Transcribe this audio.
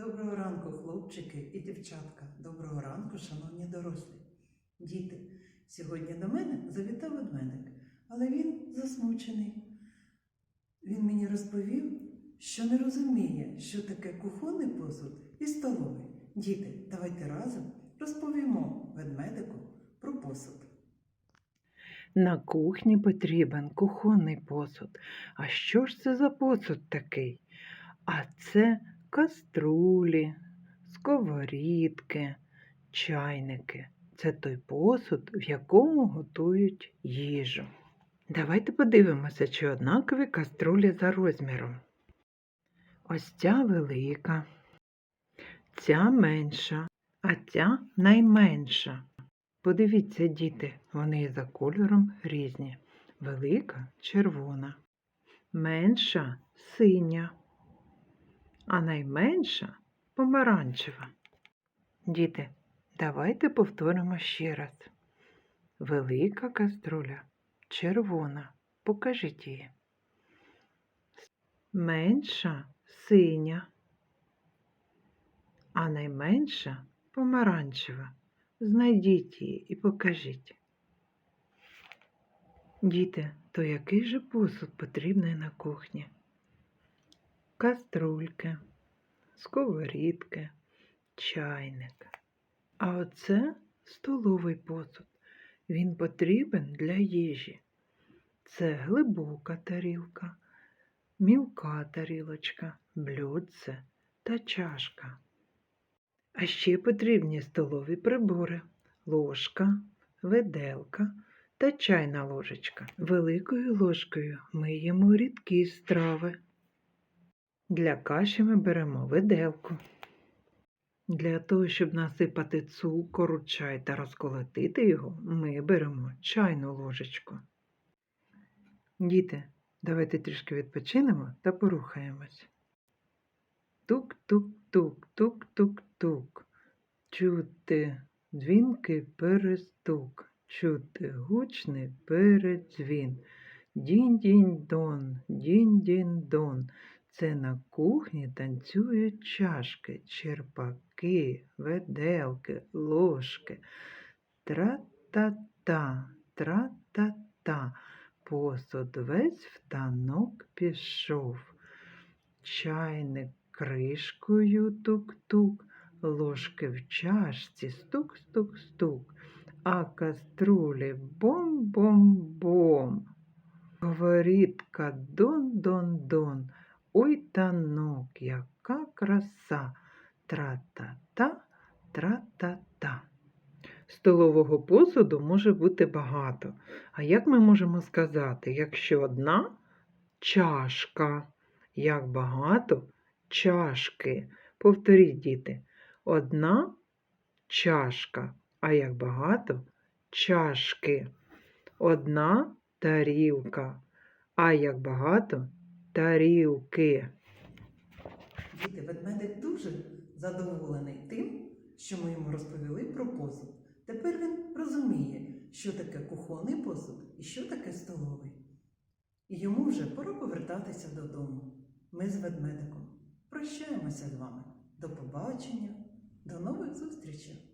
Доброго ранку, хлопчики і дівчатка. Доброго ранку, шановні дорослі. Діти, сьогодні до мене завітав ведмедик, але він засмучений. Він мені розповів, що не розуміє, що таке кухонний посуд і столовий. Діти, давайте разом розповімо ведмедику про посуд. На кухні потрібен кухонний посуд. А що ж це за посуд такий? А це каструлі, сковорідки, чайники. Це той посуд, в якому готують їжу. Давайте подивимося, чи однакові каструлі за розміром. Ось ця велика, ця менша, а ця найменша. Подивіться, діти, вони за кольором різні. Велика червона, менша синя, а найменша помаранчева. Діти, давайте повторимо ще раз. Велика каструля червона. Покажіть її. Менша синя, а найменша помаранчева. Знайдіть її і покажіть. Діти, то який же посуд потрібний на кухні? Каструльки, сковорідки, чайник. А оце столовий посуд. Він потрібен для їжі. Це глибока тарілка, мілка тарілочка, блюдце та чашка. А ще потрібні столові прибори, ложка, виделка та чайна ложечка. Великою ложкою ми їмо рідкі страви. Для каші ми беремо виделку. Для того, щоб насипати цукор чай та розколотити його, ми беремо чайну ложечку. Діти, давайте трішки відпочинемо та порухаємось. Тук-тук-тук, тук-тук-тук. Чути дзвінки перестук, чути гучний передзвін. Дінь-дінь-дон, дінь-дінь-дон. Це на кухні танцюють чашки, черпаки, веделки, ложки. Тра-та-та, тра-та-та. Посуд весь в танок пішов. Чайник кришкою тук-тук, ложки в чашці стук-стук-стук, а каструлі бом-бом-бом. Говорітка дон-дон-дон, ой танок, яка краса, тра-та-та, тра-та-та. Столового посуду може бути багато. А як ми можемо сказати, якщо одна чашка, як багато чашки. Повторіть, діти, одна чашка, а як багато чашки. Одна тарілка, а як багато тарілки. Діти, ведмедик дуже задоволений тим, що ми йому розповіли про посуд. Тепер він розуміє, що таке кухонний посуд і що таке столовий. І йому вже пора повертатися додому. Ми з ведмедиком прощаємося з вами. До побачення, до нових зустрічей!